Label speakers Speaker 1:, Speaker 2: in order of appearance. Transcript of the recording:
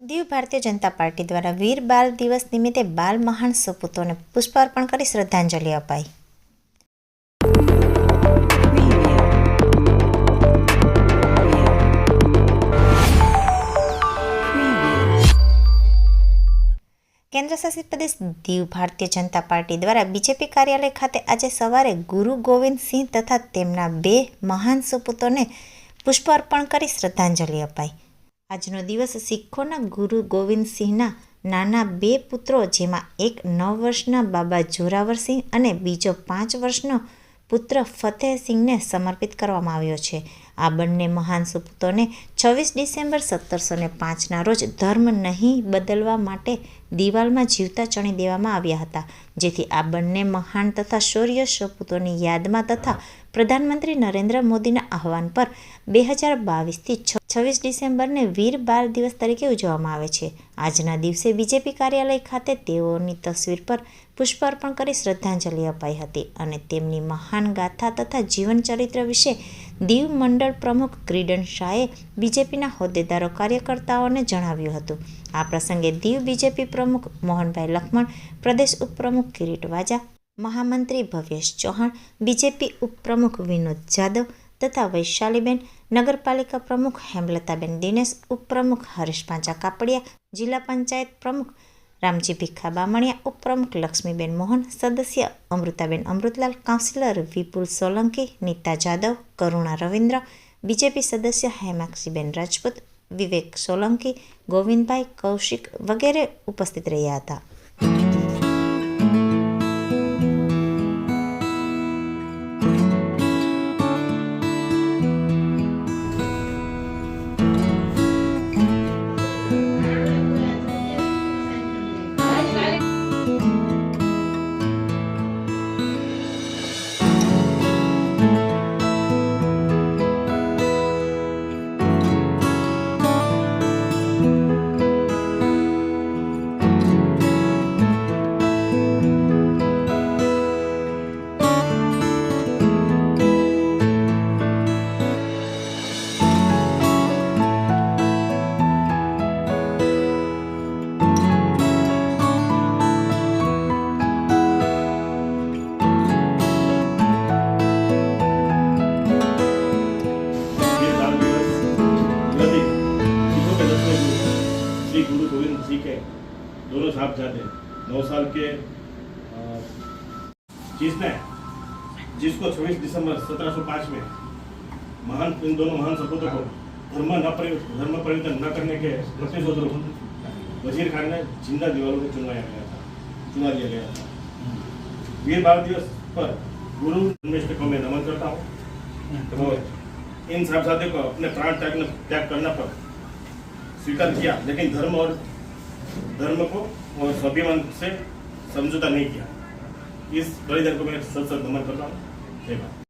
Speaker 1: Diu Bharatiya Janata party દ્વારા વીર બાલ દિવસ નિમિત્તે બાલ મહાન સપૂતોને પુષ્પાર્પણ કરી શ્રદ્ધાંજલિ અપાઈ. કેન્દ્ર શાસિત પ્રદેશ દીવ ભારતીય જનતા પાર્ટી દ્વારા બીજેપી કાર્યાલય ખાતે આજે સવારે ગુરુ ગોવિંદસિંહ તથા તેમના બે મહાન સુપુતોને પુષ્પ અર્પણ કરી શ્રદ્ધાંજલિ અપાઈ. આજનો દિવસ શીખોના ગુરુ ગોવિંદસિંહના નાના બે પુત્રો જેમાં એક નવ વર્ષના બાબા જોરાવરસિંહ અને બીજો પાંચ વર્ષનો પુત્ર ફતેહસિંહને સમર્પિત કરવામાં આવ્યો છે. આ બંને મહાન સુપુતોને છવ્વીસ ડિસેમ્બર સત્તરસો ને પાંચના રોજ ધર્મ નહીં બદલવા માટે દિવાલમાં જીવતા ચણી દેવામાં આવ્યા હતા. જેથી આ બંને મહાન તથા શૌર્ય સપૂતોની યાદમાં તથા પ્રધાનમંત્રી નરેન્દ્ર મોદીના આહવાન પર બે હજાર બાવીસથી છવ્વીસ ડિસેમ્બરને વીર બાળ દિવસ તરીકે ઉજવવામાં આવે છે. આજના દિવસે બીજેપી કાર્યાલય ખાતે તેઓની તસવીર પર પુષ્પ અર્પણ કરી શ્રદ્ધાંજલિ અપાઈ હતી અને તેમની મહાન ગાથા તથા જીવન ચરિત્ર વિશે દીવ મંડળ પ્રમુખ ક્રીડન શાહે બીજેપીના હોદ્દેદારો કાર્યકર્તાઓને જણાવ્યું હતું. આ પ્રસંગે દીવ બીજેપી પ્રમુખ મોહનભાઈ લખમણ, પ્રદેશ ઉપપ્રમુખ કિરીટ વાજા, મહામંત્રી ભવ્યેશ ચૌહાણ, બીજેપી ઉપપ્રમુખ વિનોદ જાદવ તથા વૈશાલીબેન, નગરપાલિકા પ્રમુખ હેમલતાબેન દિનેશ, ઉપપ્રમુખ હરીશ પાંચા કાપડિયા, જિલ્લા પંચાયત પ્રમુખ રામજી ભીખા બામણિયા ઉપપ્રમુખ લક્ષ્મીબેન મોહન, સદસ્ય અમૃતાબેન અમૃતલાલ, કાઉન્સિલર વિપુલ સોલંકી, નીતા જાદવ, કરુણા રવિન્દ્ર, બીજેપી સદસ્ય હેમાક્ષીબેન રાજપૂત, વિવેક સોલંકી, ગોવિંદભાઈ કૌશિક વગેરે ઉપસ્થિત રહ્યા હતા.
Speaker 2: श्री गुरु गोविंद जी के दोनों साहबजादे नौ साल के जिसने, जिसको 26 दिसंबर 1705 में महान, इन दोनों महान सपूतों को धर्म न धर्म परिवर्तन न करने के प्रतिशोध वज़ीर खान ने ज़िंदा दीवारों को चुनवाया गया था, चुना दिया गया था। वीर बाल दिवस पर गुरु धर्मेश को मैं नमन करता हूँ। और इन साहबजादे को अपने प्राण त्याग त्याग करना पर स्वीकार किया लेकिन धर्म और धर्म को और स्वाभिमान से समझौता नहीं किया इस बलिदान को मैं सत सत नमन करता हूँ जय भारत